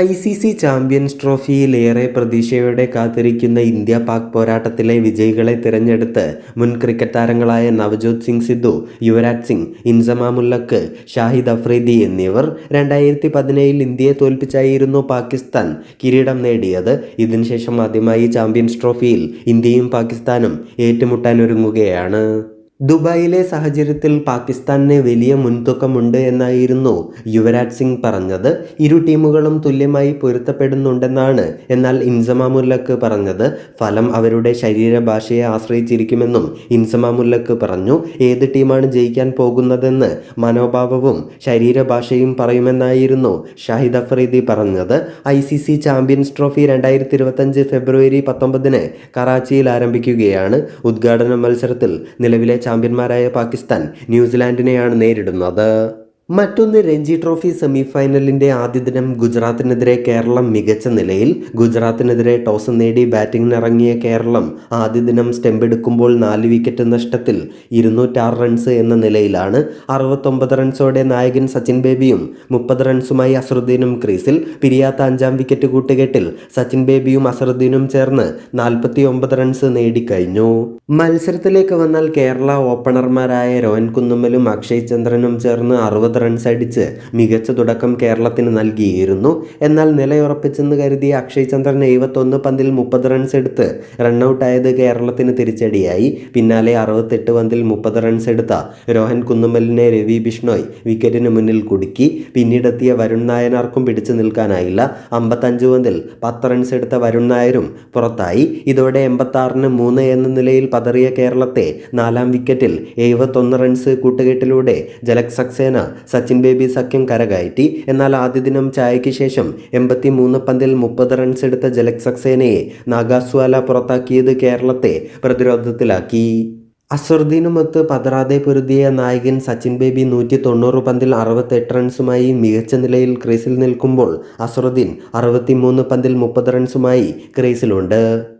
I C C champions ട്രോഫിയിലേറെ പ്രതീക്ഷയോടെ കാത്തിരിക്കുന്ന ഇന്ത്യ പാക് പോരാട്ടത്തിലെ വിജയികളെ തിരഞ്ഞെടുത്ത് മുൻ ക്രിക്കറ്റ് താരങ്ങളായ നവജോത് സിംഗ് സിദ്ദു യുവരാജ് സിംഗ് ഇൻസമാമുല്ലക്ക് ഷാഹിദ് അഫ്രീദി എന്നിവർ രണ്ടായിരത്തി പതിനേഴിൽ ഇന്ത്യയെ തോൽപ്പിച്ചായിരുന്നു പാകിസ്ഥാൻ കിരീടം നേടിയത്. ഇതിനുശേഷം ആദ്യമായി ചാമ്പ്യൻസ് ട്രോഫിയിൽ ഇന്ത്യയും പാകിസ്ഥാനും ഏറ്റുമുട്ടാനൊരുങ്ങുകയാണ്. ദുബായിലെ സാഹചര്യത്തിൽ പാകിസ്ഥാനിന് വലിയ മുൻതൂക്കമുണ്ട് എന്നായിരുന്നു യുവരാജ് സിംഗ് പറഞ്ഞത്. ഇരു ടീമുകളും തുല്യമായി പൊരുത്തപ്പെടുന്നുണ്ടെന്നാണ് എന്നാൽ ഇൻസമാമുല്ലക്ക് പറഞ്ഞത്. ഫലം അവരുടെ ശരീരഭാഷയെ ആശ്രയിച്ചിരിക്കുമെന്നും ഇൻസമാമുല്ലക്ക് പറഞ്ഞു. ഏത് ടീമാണ് ജയിക്കാൻ പോകുന്നതെന്ന് മനോഭാവവും ശരീരഭാഷയും പറയുമെന്നായിരുന്നു ഷാഹിദ് അഫ്രീദി പറഞ്ഞത്. I C C champions trophy രണ്ടായിരത്തി ഇരുപത്തഞ്ച് ഫെബ്രുവരി പത്തൊമ്പതിന് കറാച്ചിയിൽ ആരംഭിക്കുകയാണ്. ഉദ്ഘാടന മത്സരത്തിൽ നിലവിലെ ചാമ്പ്യന്മാരായ പാകിസ്ഥാൻ ന്യൂസിലാൻഡിനെയാണ് നേരിടുന്നത്. മറ്റൊന്ന് രഞ്ജി ട്രോഫി സെമിഫൈനലിന്റെ ആദ്യ ദിനം ഗുജറാത്തിനെതിരെ കേരളം മികച്ച നിലയിൽ ഗുജറാത്തിനെതിരെ ടോസ് നേടി ബാറ്റിംഗിനിറങ്ങിയ കേരളം ആദ്യ ദിനം സ്റ്റെമ്പ് എടുക്കുമ്പോൾ നാല് വിക്കറ്റ് നഷ്ടത്തിൽ ഇരുന്നൂറ്റാറ് റൺസ് എന്ന നിലയിലാണ്. അറുപത്തൊമ്പത് റൺസോടെ നായകൻ സച്ചിൻ ബേബിയും മുപ്പത് റൺസുമായി അസറുദ്ദീനും ക്രീസിൽ പിരിയാത്ത അഞ്ചാം വിക്കറ്റ് കൂട്ടുകെട്ടിൽ സച്ചിൻ ബേബിയും അസറുദ്ദീനും ചേർന്ന് നാൽപ്പത്തി ഒമ്പത് റൺസ് നേടിക്കഴിഞ്ഞു. മത്സരത്തിലേക്ക് വന്നാൽ കേരള ഓപ്പണർമാരായ രോഹൻ കുന്നുമ്മലും അക്ഷയ് ചന്ദ്രനും ചേർന്ന് അറുപത് റൺസ് അടിച്ച് മികച്ച തുടക്കം കേരളത്തിന് നൽകിയിരുന്നു. എന്നാൽ നിലയുറപ്പിച്ചെന്ന് കരുതിയ അക്ഷയ് ചന്ദ്രൻ എഴുപത്തൊന്ന് പന്തിൽ മുപ്പത് റൺസ് എടുത്ത് റണ്ണൌട്ടായത് കേരളത്തിന് തിരിച്ചടിയായി. പിന്നാലെ അറുപത്തെട്ട് പന്തിൽ മുപ്പത് റൺസ് എടുത്ത രോഹൻ കുന്നുമലിനെ രവി ബിഷ്ണോയ് വിക്കറ്റിന് മുന്നിൽ കുടുക്കി. പിന്നീടെത്തിയ വരുൺ നായനാർക്കും പിടിച്ചു നിൽക്കാനായില്ല. അമ്പത്തഞ്ച് പന്തിൽ പത്ത് റൺസ് എടുത്ത വരുൺ നായരും പുറത്തായി. ഇതോടെ എൺപത്താറിന് മൂന്ന് എന്ന നിലയിൽ പതറിയ കേരളത്തെ നാലാം വിക്കറ്റിൽ എഴുപത്തൊന്ന് റൺസ് കൂട്ടുകെട്ടിലൂടെ ജലക് സക്സേന സച്ചിൻ ബേബി സഖ്യം കരകയറ്റി. എന്നാൽ ആദ്യ ദിനം ചായയ്ക്ക് ശേഷം എൺപത്തി മൂന്ന് പന്തിൽ മുപ്പത് റൺസ് എടുത്ത ജലക് സക്സേനയെ നാഗാസ്വാല പുറത്താക്കിയത് കേരളത്തെ പ്രതിരോധത്തിലാക്കി. അസറുദ്ദീനുമൊത്ത് പതറാതെ പൊരുതിയ നായകൻ സച്ചിൻ ബേബി നൂറ്റി തൊണ്ണൂറ് പന്തിൽ അറുപത്തെട്ട് റൺസുമായി മികച്ച നിലയിൽ ക്രീസിൽ നിൽക്കുമ്പോൾ അസറുദ്ദീൻ അറുപത്തിമൂന്ന് പന്തിൽ മുപ്പത് റൺസുമായി ക്രീസിലുണ്ട്.